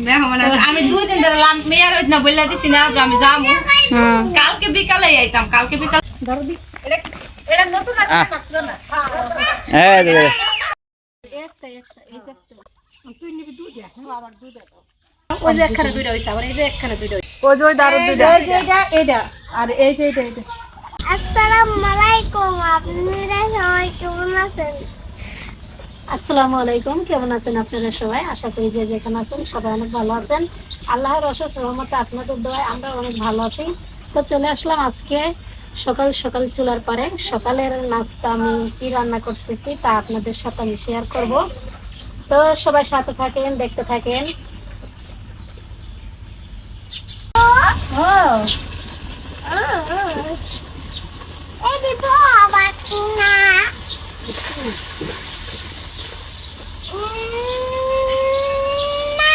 মেহমান আমি দুই দিন ধরে মেয়ের ওই না বললা দিছি না যে আমি যাব হ্যাঁ। কালকে বিকালে আইতাম কালকে বিকাল এটা- এটা নতুন আছে আহ। মাত্র না। এই যে, ওই যে একখানে দুইটা হইছে আবার এই যে একখানে দুইটা হইছে। ওই যে ওই দারুণ দুইটা। এই যে এটা এটা আর এই যে এটা এটা আসসালামু আলাইকুম আপনারা সবাই কেমন আছেন? আসসালামু আলাইকুম কেমন আছেন আপনারা সবাই? আশা করি যে যেখানে আছেন সবাই অনেক ভালো আছেন। আল্লাহর অশেষ রহমতে আপনাদের দোয়ায় আমরা অনেক ভালো আছি। তো চলে আসলাম আজকে সকাল সকাল চুলার পরে। সকালের নাস্তা আমি কি রান্না করতেছি তা আপনাদের সাথে আমি শেয়ার করব। তো সবাই সাথে থাকেন দেখতে থাকেন। ও এই যে তো আবার না না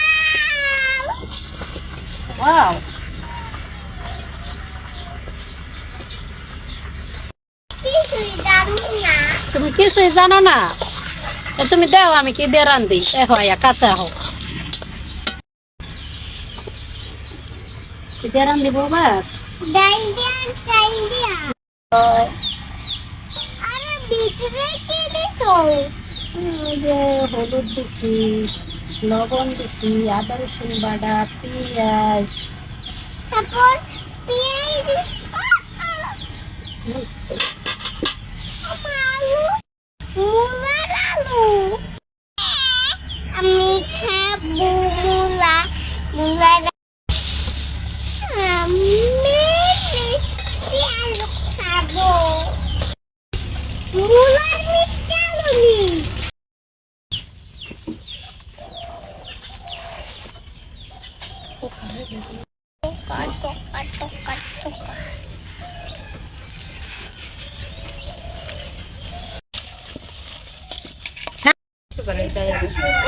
Wow! ওয়াও কিছুই জানি না তুমি কিছুই জানো না তো তুমি দাও আমি কি দিয়ে রান্ধি দেখো আয়া কাঁচা হোক কি দিয়ে রান্ধি বাবা ডাইন্ডিয়ান ডাইন্ডিয়ান আরে ভিতরে কি দিছো ওই যে হলুদ দিছি লবণ দিছি আদা রসুন বাটা পেঁয়াজ তারপর পেঁয়াজ আমি খাব।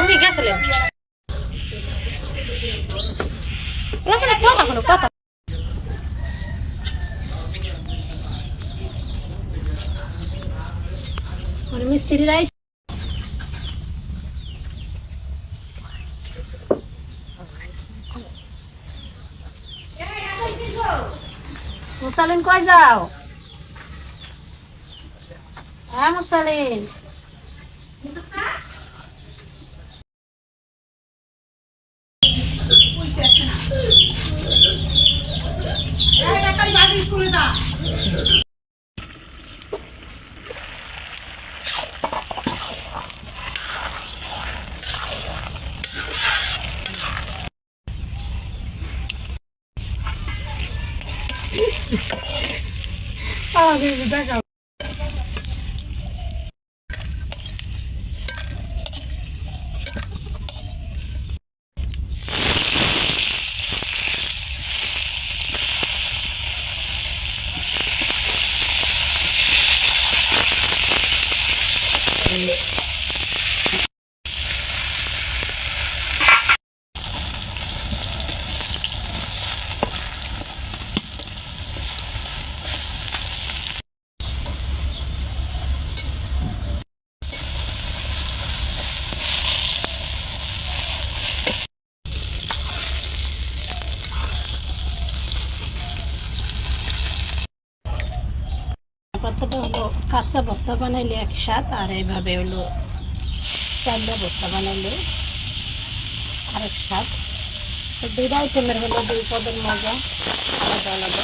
উনি গেছিলেন। কথা মিস্ত্রি রাইস। মুসালিন কই যাও? হ্যাঁ মুসালিন। ভর্তাটা ভর্তা বানাইলে এক স্বাদ, আর এইভাবে হলো চান্দা ভর্তা বানাইলে আরেক স্বাদ। তো দুইটা আইটেমের হলো দুই পদের মজা, আলাদা আলাদা।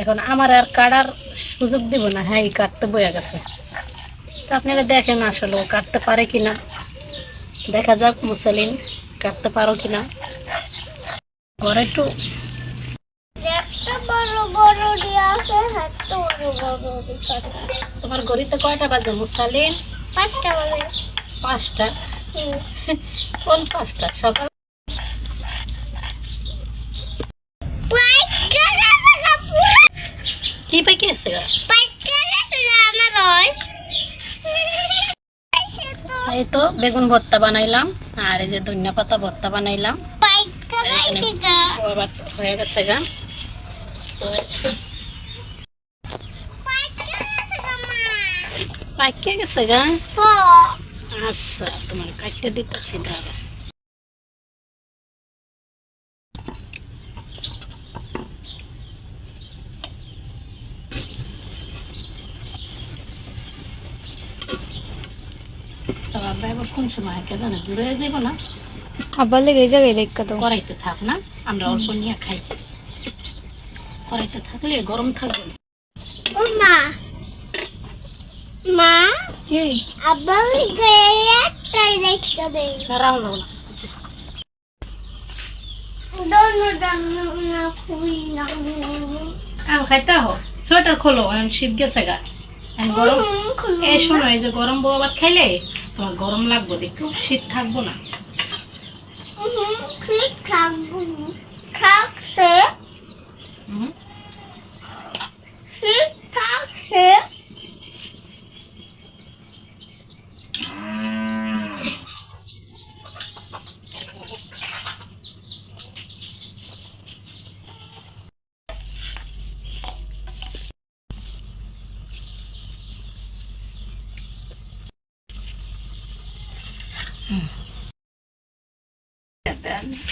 এখন আমার আর কাটার সুযোগ দিব না। হ্যাঁ এই কাটতে বয়ে গেছে। তো আপনারা দেখেন আসলে ও কাটতে পারে কিনা। দেখা যাক মুসালিন কাটতে পারো কিনা। ঘরে একটু তোমার ঘড়িতে কয়টা বাজে মুসালিন পাঁচটা বলে পাঁচটা? কোন পাঁচটা? সকাল পাইকা গেছে গা পুরো কি পাইকে আছে গা? পাইকা গেছে গা আমার রস এসে তো এই তো বেগুন ভর্তা বানাইলাম আর এই যে ধনিয়া পাতা ভর্তা বানাইলাম। আবার হয়ে গেছে গা। তো গেছে গা? পাইকে গেছে গা আচ্ছা তোমার কাটতে দিতেছি দাঁড়া এবার কোন সময় কে জানে? দূরে যাব না। আব্বার লেগে এই জায়গায় রেখা তো। কড়াইতে থাক না আমরা অল্প নিয়ে খাই। কড়াইতে থাকলে গরম থাকবে। ও মা। মা কি? আবার গায়ে একটাই দেখতে দেই খারাপ না দোনো দোনো না খুই না। আম খাইতে হো। সোয়েটার খোলো শীত গেছে গা। গরম এই শোনো এই যে গরম বউ ভাত খাইলে তোমার গরম লাগবো দেখো শীত থাকব না। শীত থাকব।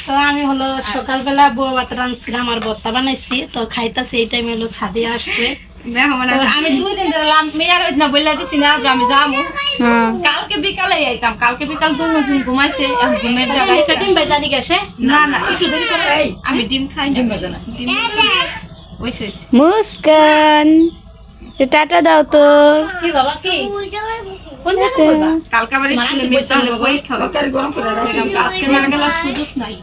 তো আমি হলো সকালবেলা বউ ভাত রাঁধছিলাম আর ভর্তা বানাইছি। তো খাইতাছি এই টাইমে হলো ছাদে আসছে। আমি দুই দিন ধরে মেয়ার ওই না বললা দিছি না যে আমি যাব কালকে বিকালে আইতাম কালকে বিকাল দুই দিন ঘুমাইছে ঘুমের জায়গায় ডিম বেজানি গেছে না না একটু দেরি করে আমি ডিম খাই ডিম ডিম মুস্কান টাটা দাও তো। কি বাবা কি? কালকে আবার স্কুলে মিস হলে পরীক্ষা হবে। দেখলাম আজকে না গেলে সুযোগ নাই।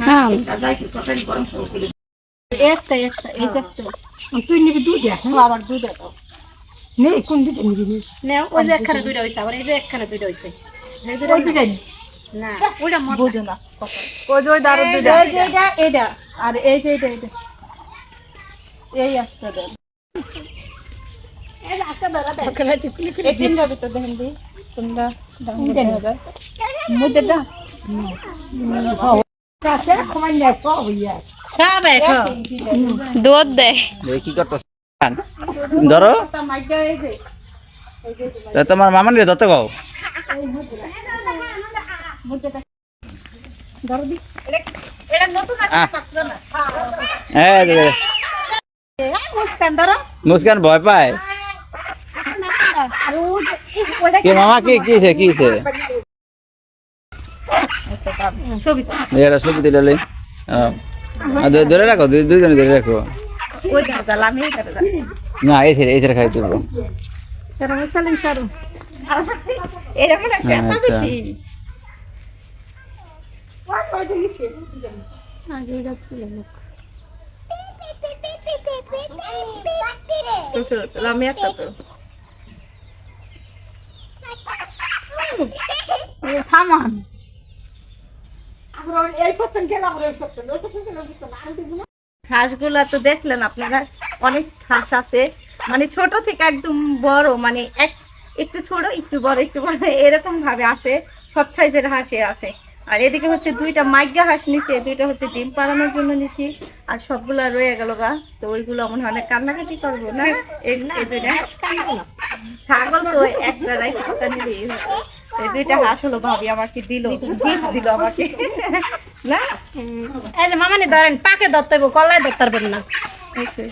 হ্যাঁ। একটা একটা এই একটা। তুই নিবি দুধ আবার দুধ দাও। নেই কোন দিকে নিবি নেও ওই যে একখানে দুইটা হইছে আবার এই যে একখানে দুইটা হইছে। যে দুইটা না ওইটা মোটা বুঝো না ওই যে ওই দারুদ দুইটা এই যে এটা এটা আর এই যে এটা এটা এই একটা দেন। দুধ দেয় কি করতেছ। ধরো। তোমার মামান রে দত্ত গাও হ্যাঁ। মুস্কান ভয় পায়। কি মামা কি কি কি হয়েছে ছবি ছবি তুলে লই। ধরে- রাখো দুইজনে ধরে রাখো। না এই ছেড়ে এই ছেড়ে খাই দেবো আচ্ছা। আমি একটা তো। থামান। হাঁসগুলা তো দেখলেন আপনারা অনেক হাঁস আছে। মানে ছোট থেকে একদম বড় মানে এক একটু ছোট একটু বড় একটু বড় এরকম ভাবে আছে। সব সাইজের হাঁসে আছে। আর এদিকে হচ্ছে দুইটা মাইগা হাঁস নিছি দুইটা হচ্ছে ডিম পাড়ানোর জন্য নিছি। আর সবগুলা রয়ে গেল গা তো ওইগুলো মনে হয় কান্নাকাটি করব না? ছাগল তো একটা দুইটা হাঁস হলো ভাবি আমাকে দিল গিফট দিল আমাকে। না? এই যে মামানি ধরেন পাকে ধরতে হইব কল্লায় ধরতে পারবেন না। আচ্ছা,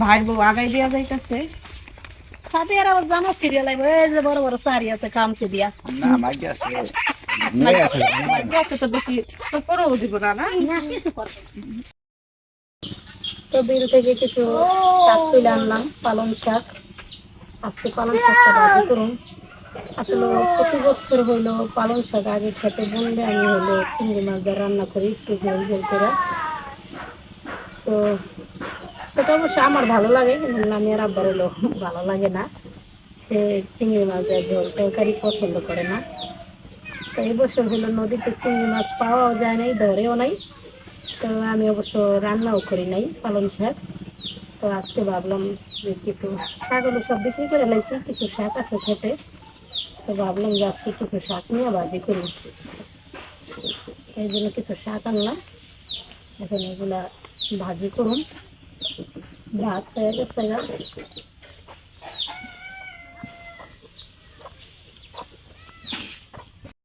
ভাই বউ আগাই দেওয়া যাইতেছে। সাথে আর আবার জামা সিরিয়াল আইব এই যে বড় বড় শাড়ি আছে না তো বেশি তো দিব না না? না কিছু করবে তো বিল থেকে কিছু শাক তুলে আনলাম পালং শাক। আজকে পালং শাকটা ভাজি করুন। আসলে প্রতি বছর হইল পালং শাক আগে খেতে, বললে আমি হলো চিংড়ি মাছ দিয়ে রান্না করি সুজল জল করে। তো সেটা অবশ্য আমার ভালো লাগে, কিন্তু আমি আর আব্বার হলো ভালো লাগে না। সে চিংড়ি মাছ দিয়ে ঝোল, তরকারি পছন্দ করে না। তো এই বছর হলো নদীতে চিংড়ি মাছ পাওয়াও যায় নাই, ধরেও নাই। তো আমি অবশ্য রান্নাও করি নাই পালং শাক। তো আজকে ভাবলাম যে কিছু শাকগুলো সব বিক্রি করে লাইছি, কিছু শাক আছে খেতে। তো ভাবলাম যে আজকে কিছু শাক নিয়ে ভাজি করি। এই জন্য কিছু শাক আনলাম। এখন এগুলা ভাজি করুন। ভাত হয়ে গেছে।